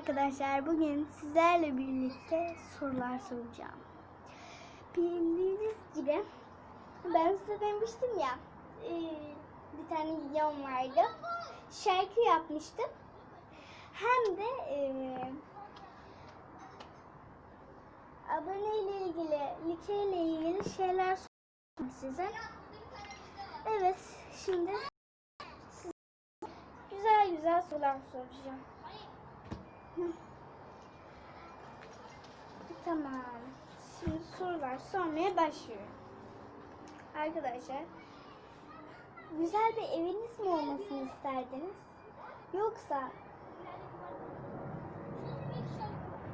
arkadaşlar. Bugün sizlerle birlikte sorular soracağım. Bildiğiniz gibi ben size demiştim ya e, bir tane videom vardı. Şarkı yapmıştım. Hem de e, abone ile ilgili, like ile ilgili şeyler sordum size. Evet, şimdi güzel güzel sorular soracağım. Tamam. Şimdi sorular sormaya başlıyorum. Arkadaşlar, güzel bir eviniz mi olmasını isterdiniz? Yoksa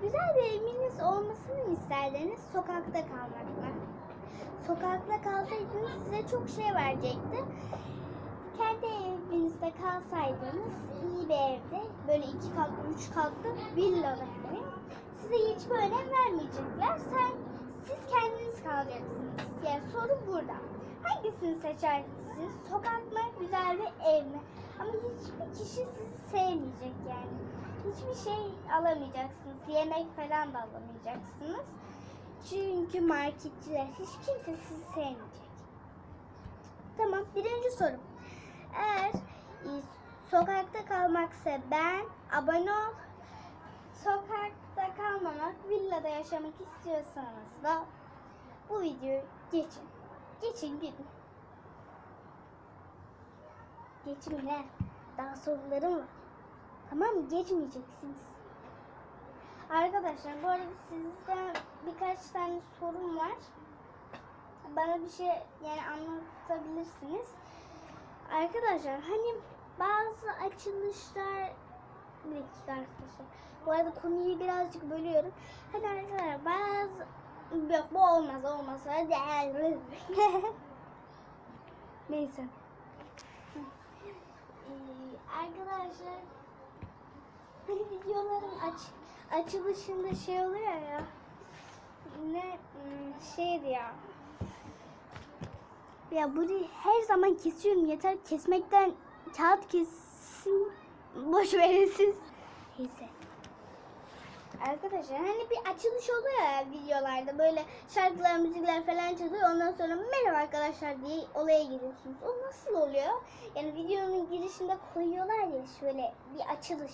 güzel bir eviniz olmasını mı isterdiniz? Sokakta kalmak mı? Sokakta kalsaydınız size çok şey verecekti. Kendi evinizde kalsaydınız iyi bir evde böyle iki katlı, üç katlı villada yani size hiçbir önem vermeyecekler. Sen, siz kendiniz kalacaksınız. Yani sorun burada. Hangisini seçersiniz? Sokak mı, güzel bir ev mi? Ama hiçbir kişi sizi sevmeyecek yani. Hiçbir şey alamayacaksınız. Yemek falan da alamayacaksınız. Çünkü marketçiler hiç kimse sizi sevmeyecek. Tamam birinci sorum. Eğer e, sokakta kalmaksa ben abone ol. Sokakta kalmamak, villada yaşamak istiyorsanız da bu videoyu geçin. Geçin gidin. Geçin ne? Daha sorularım var. Tamam mı? Geçmeyeceksiniz. Arkadaşlar bu arada sizden birkaç tane sorum var. Bana bir şey yani anlatabilirsiniz. Arkadaşlar hani bazı açılışlar bir dakika arkadaşlar. Bu arada konuyu birazcık bölüyorum. Hani arkadaşlar bazı yok bu olmaz olmaz. Hadi. Neyse. Ee, arkadaşlar videoların aç açılışında şey oluyor ya. Ne hmm, şeydi ya. Ya bunu her zaman kesiyorum yeter kesmekten kağıt kesim boş verin siz. Neyse. Arkadaşlar hani bir açılış oluyor ya videolarda böyle şarkılar müzikler falan çalıyor ondan sonra merhaba arkadaşlar diye olaya giriyorsunuz. O nasıl oluyor? Yani videonun girişinde koyuyorlar ya şöyle bir açılış.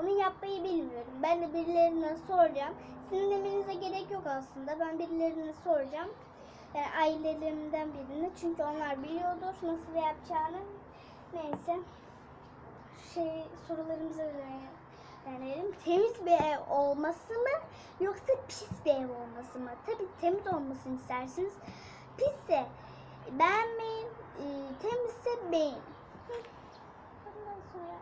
Onu yapmayı bilmiyorum. Ben de birilerine soracağım. Sizin demenize gerek yok aslında. Ben birilerine soracağım. Yani ailelerimden birine. Çünkü onlar biliyordur nasıl yapacağını. Neyse. Şey sorularımıza yönelelim. Temiz bir ev olması mı yoksa pis bir ev olması mı? Tabii temiz olmasını istersiniz. Pisse beğenmeyin. E, temizse beğen. Hı. Ondan sonra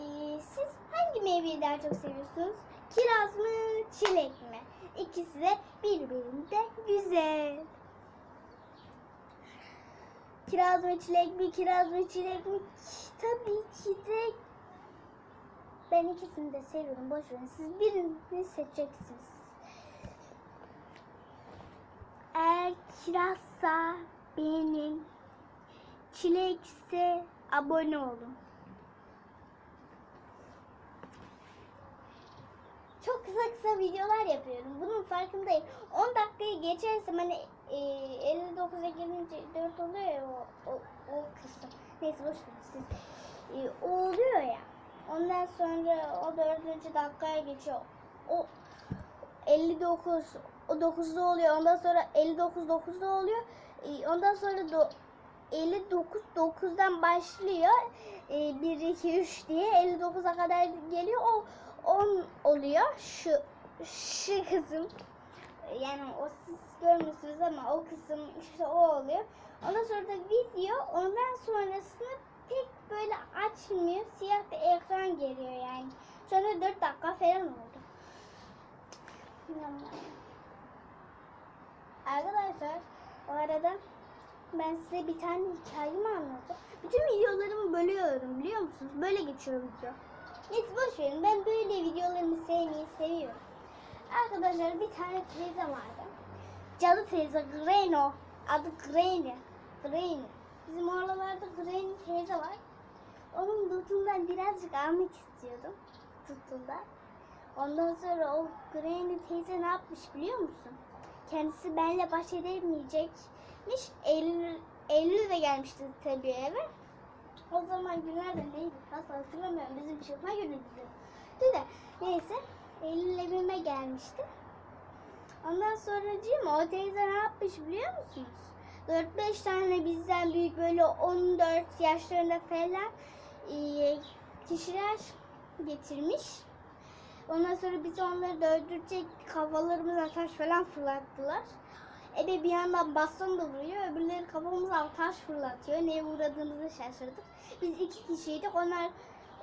ee, siz hangi meyveyi daha çok seviyorsunuz? Kiraz mı, çilek mi? İkisi de birbirinde güzel. Kiraz mı, çilek mi, kiraz mı, çilek mi? Tabii ki de ben ikisini de seviyorum. Boş verin. Siz birini seçeceksiniz. Eğer kirazsa beğenin. Çilekse abone olun. Çok kısa kısa videolar yapıyorum. Bunun farkındayım. 10 dakikayı geçersem hani e, 59'a gelince 4 oluyor ya o, o, o kısım. Neyse boş verin siz. E, o oluyor ya. Ondan sonra o 4. dakikaya geçiyor. O 59 o 9'da oluyor. Ondan sonra 59 9'da oluyor. E, ondan sonra do, 59 9'dan başlıyor. E, 1 2 3 diye 59'a kadar geliyor. O 10 oluyor. Şu şu kısım yani o siz görmüyorsunuz ama o kısım işte o oluyor. Ondan sonra da video ondan sonrasını pek böyle açmıyor. Siyah bir ekran geliyor yani. Anda 4 dakika falan oldu. Arkadaşlar o arada ben size bir tane hikayemi anlatacağım. Bütün videolarımı bölüyorum biliyor musunuz? Böyle geçiyor video. Neyse boş verin. Ben böyle videolarımı sevmeyi seviyorum. Arkadaşlar bir tane teyze vardı. Cadı teyze Greno. Adı Granny. Granny. Bizim oralarda Granny teyze var. Onun dutundan birazcık almak istiyordum. tuttular. Ondan sonra o Granny teyze ne yapmış biliyor musun? Kendisi benimle baş edemeyecekmiş. Eylül, Eylül de gelmişti tabii eve. O zaman günlerde neydi? Nasıl hatırlamıyorum. Bizim çıkma günümüzdü. de neyse. Eylül evime gelmişti. Ondan sonra o teyze ne yapmış biliyor musunuz? 4-5 tane bizden büyük böyle 14 yaşlarında falan e, kişiler getirmiş. Ondan sonra biz onları da öldürecek kafalarımıza taş falan fırlattılar. Ebe bir yandan baston da vuruyor, öbürleri kafamıza taş fırlatıyor. Neye uğradığımızı şaşırdık. Biz iki kişiydik. Onlar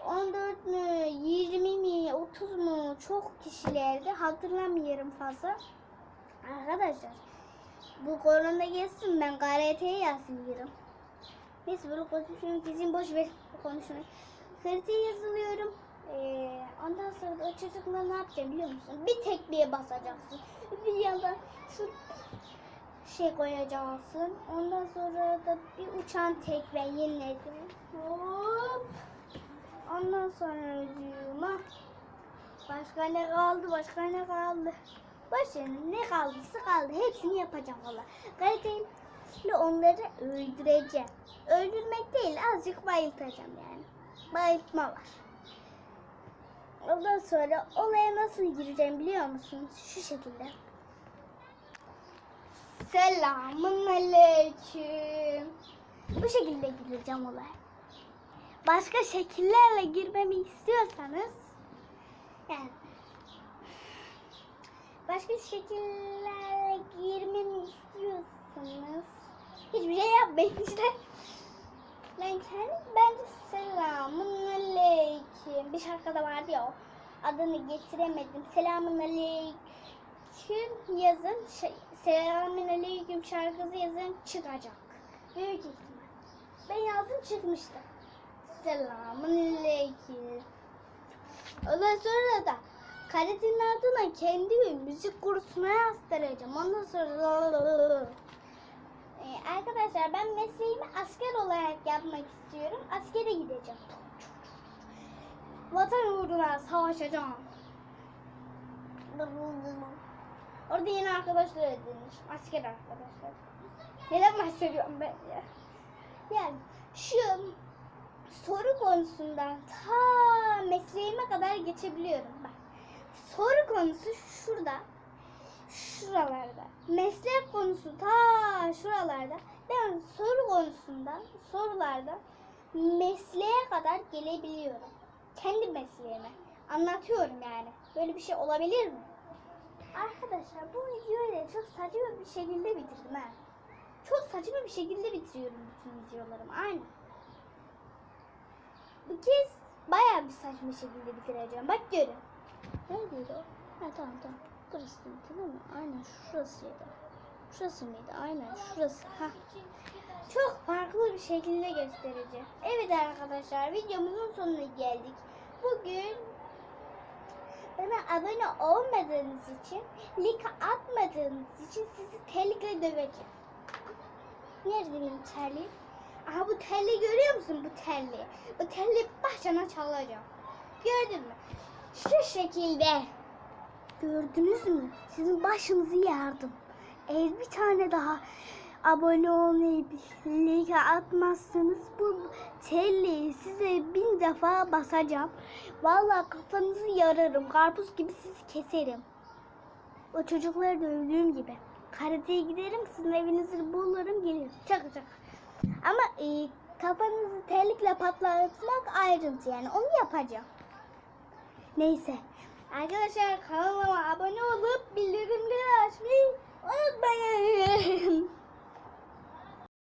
14 mü, 20 mi, 30 mu çok kişilerdi. Hatırlamıyorum fazla. Arkadaşlar bu korona geçsin ben KRT'ye yazmıyorum. Neyse böyle konuşuyorum. Dizim boş ver konuşuyorum. KRT'ye yazılıyorum. Ee, ondan sonra da o çocukla ne yapacağım biliyor musun? Bir tekmeye basacaksın. Bir yandan şu şey koyacaksın. Ondan sonra da bir uçan tekme yeniledim. Hop. Ondan sonra ucuma. Başka ne kaldı? Başka ne kaldı? Başına ne kaldıysa kaldı. Hepsini yapacağım valla. Kaliteli onları öldüreceğim. Öldürmek değil azıcık bayıltacağım yani. Bayıltma var. Ondan sonra olaya nasıl gireceğim biliyor musunuz? Şu şekilde. Selamun aleyküm. Bu şekilde gireceğim olaya. Başka şekillerle girmemi istiyorsanız yani başka şekillerle girmemi istiyorsanız hiçbir şey yapmayın işte. Ben kendim bence selamun aleyküm. Bir şarkıda vardı ya. Adını getiremedim. Selamun aleyküm yazın. Şey, selamun aleyküm şarkısı yazın çıkacak. Büyük ihtimal. Ben yazdım çıkmıştı. Selamun aleyküm. Ondan sonra da karetin adına kendi bir müzik kursuna yazdıracağım. Ondan sonra ee, arkadaşlar ben mesleğimi asker olarak yapmak istiyorum. Askere gideceğim. Vatan uğruna savaşacağım. Orada yeni arkadaşlar edinmiş. Asker arkadaşlar. Neden bahsediyorum ben ya? Yani şu soru konusundan ta mesleğime kadar geçebiliyorum. Bak soru konusu şurada şuralarda. Meslek konusu ta şuralarda. Ben soru konusundan, sorularda mesleğe kadar gelebiliyorum. Kendi mesleğime. Anlatıyorum yani. Böyle bir şey olabilir mi? Arkadaşlar bu videoyu da çok saçma bir şekilde bitirdim ha. Çok saçma bir şekilde bitiriyorum bütün videolarımı. Aynen. Bu kez bayağı bir saçma şekilde bitireceğim. Bak görün. Neredeydi o? Ha tamam tamam. Burası değil mi? Aynen şurasıydı. Şurası mıydı? Aynen şurası. Ha. Çok farklı bir şekilde göstereceğim. Evet arkadaşlar videomuzun sonuna geldik. Bugün bana abone olmadığınız için, like atmadığınız için sizi terlikle döveceğim. Nerede benim terliğim? Aha bu terliği görüyor musun bu terliği? Bu terliği başına çalacağım. Gördün mü? Şu şekilde. Gördünüz mü? Sizin başınızı yardım. Eğer bir tane daha abone olmayı like atmazsanız bu telli size bin defa basacağım. Vallahi kafanızı yararım. Karpuz gibi sizi keserim. O çocukları dövdüğüm gibi. Karateye giderim sizin evinizi bulurum gelirim. Şaka şaka. Ama e, kafanızı terlikle patlatmak ayrıntı yani onu yapacağım. Neyse. Arkadaşlar kanalıma abone olup bildirimleri açmayı unutmayın.